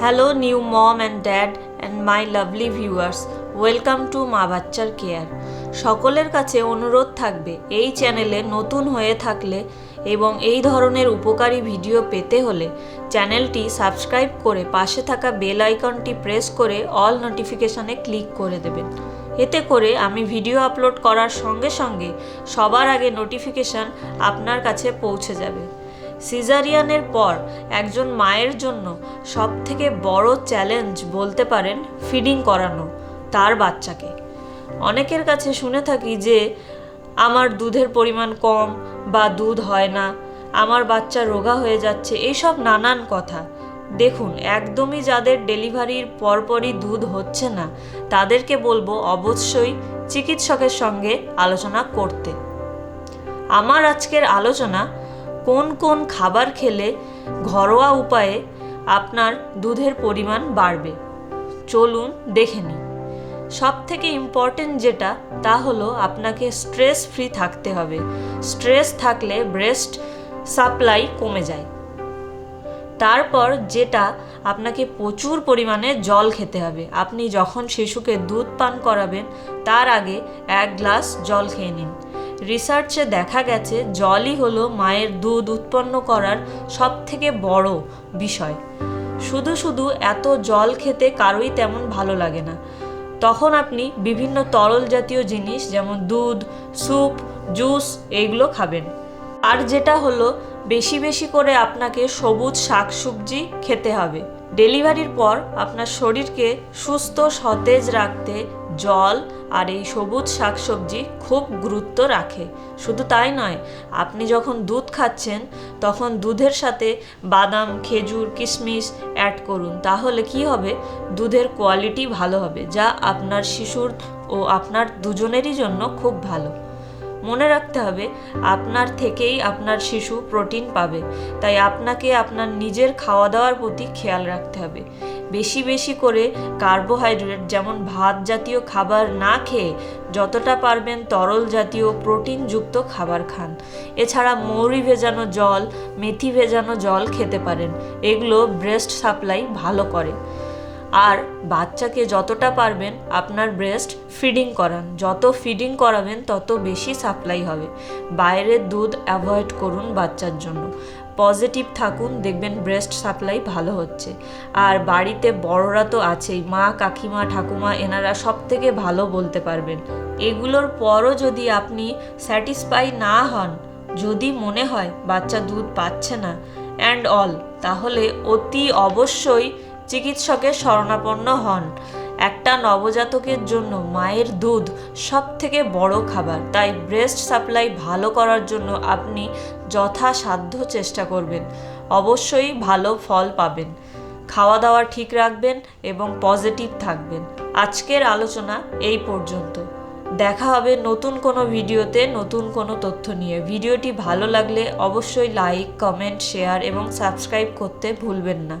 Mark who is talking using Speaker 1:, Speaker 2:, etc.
Speaker 1: Hello new mom and dad and my lovely viewers welcome to মা বাচ্চার care সকলের কাছে অনুরোধ থাকবে, এই চ্যানেলে নতুন হয়ে থাকলে এবং এই ধরনের উপকারী ভিডিও পেতে হলে চ্যানেলটি সাবস্ক্রাইব করে পাশে থাকা বেল আইকনটি প্রেস করে অল নোটিফিকেশানে ক্লিক করে দেবেন। এতে করে আমি ভিডিও আপলোড করার সঙ্গে সঙ্গে সবার আগে নোটিফিকেশান আপনার কাছে পৌঁছে যাবে। সিজারিয়ানের পর একজন মায়ের জন্য সবথেকে বড় চ্যালেঞ্জ বলতে পারেন ফিডিং করানো তার বাচ্চাকে। অনেকের কাছে শুনে থাকি যে, আমার দুধের পরিমাণ কম বা দুধ হয় না, আমার বাচ্চা রোগা হয়ে যাচ্ছে এইসব নানান কথা। দেখুন, একদমই যাদের ডেলিভারির পরপরই দুধ হচ্ছে না, তাদেরকে বলব অবশ্যই চিকিৎসকের সঙ্গে আলোচনা করতে। আমার আজকের আলোচনা কোন কোন খাবার খেলে ঘরোয়া উপায়ে আপনার দুধের পরিমাণ বাড়বে? চলুন দেখে নিই। সব থেকে ইম্পর্টেন্ট যেটা, তা হলো আপনাকে স্ট্রেস ফ্রি থাকতে হবে। স্ট্রেস থাকলে ব্রেস্ট সাপ্লাই কমে যায়। তারপর যেটা, আপনাকে প্রচুর পরিমাণে জল খেতে হবে। আপনি যখন শিশুকে দুধ পান করাবেন, তার আগে এক গ্লাস জল খেয়ে নিন। রিসার্চে দেখা গেছে জলই হলো মায়ের দুধ উৎপন্ন করার সব থেকে বড় বিষয়। শুধু শুধু এত জল খেতে কারোই তেমন ভালো লাগে না। তখন আপনি বিভিন্ন তরল জাতীয় জিনিস যেমন দুধ, স্যুপ, জুস এইগুলো খাবেন। আর যেটা হলো বেশি বেশি করে আপনাকে সবুজ শাকসবজি খেতে হবে। ডেলিভারির পর আপনার শরীরকে সুস্থ, সতেজ রাখতে জল আর এই সবুজ শাকসবজি খুব গুরুত্ব রাখে। শুধু তাই নয়, আপনি যখন দুধ খাচ্ছেন, তখন দুধের সাথে বাদাম, খেজুর, কিশমিশ অ্যাড করুন। তাহলে কি হবে? দুধের কোয়ালিটি ভালো হবে, যা আপনার শিশুর ও আপনার দুজনেরই জন্য খুব ভালো। মনে রাখতে হবে, আপনার থেকেই আপনার শিশু প্রোটিন পাবে। তাই আপনাকে আপনার নিজের খাওয়া দাওয়ার প্রতি খেয়াল রাখতে হবে। বেশি বেশি করে কার্বোহাইড্রেট, যেমন ভাত জাতীয় খাবার না খেয়ে যতটা পারবেন তরল জাতীয় প্রোটিনযুক্ত খাবার খান। এছাড়া মৌরি ভেজানো জল, মেথি ভেজানো জল খেতে পারেন। এগুলো ব্রেস্ট সাপ্লাই ভালো করে। আর বাচ্চাকে যতটা পারবেন আপনার ব্রেস্ট ফিডিং করান। যত ফিডিং করাবেন, তত বেশি সাপ্লাই হবে। বাইরের দুধ অ্যাভয়েড করুন বাচ্চার জন্য। পজিটিভ থাকুন, দেখবেন ব্রেস্ট সাপ্লাই ভালো হচ্ছে। আর বাড়িতে বড়রা তো আছেই, মা, কাকিমা, ঠাকুমা, এনারা সব থেকে ভালো বলতে পারবেন। এগুলোর পরও যদি আপনি স্যাটিসফাই না হন, যদি মনে হয় বাচ্চা দুধ পাচ্ছে না অ্যান্ড অল তাহলে অতি অবশ্যই চিকিৎসকের শরণাপন্ন হন। একটা নবজাতকের জন্য মায়ের দুধ সব থেকে বড় খাবার। তাই ব্রেস্ট সাপ্লাই ভালো করার জন্য আপনি যথাসাধ্য চেষ্টা করবেন। অবশ্যই ভালো ফল পাবেন। খাওয়া দাওয়া ঠিক রাখবেন এবং পজিটিভ থাকবেন। আজকের আলোচনা এই পর্যন্ত। দেখা হবে নতুন কোনো ভিডিওতে নতুন কোনো তথ্য নিয়ে। ভিডিওটি ভালো লাগলে অবশ্যই লাইক কমেন্ট শেয়ার এবং সাবস্ক্রাইব করতে ভুলবেন না।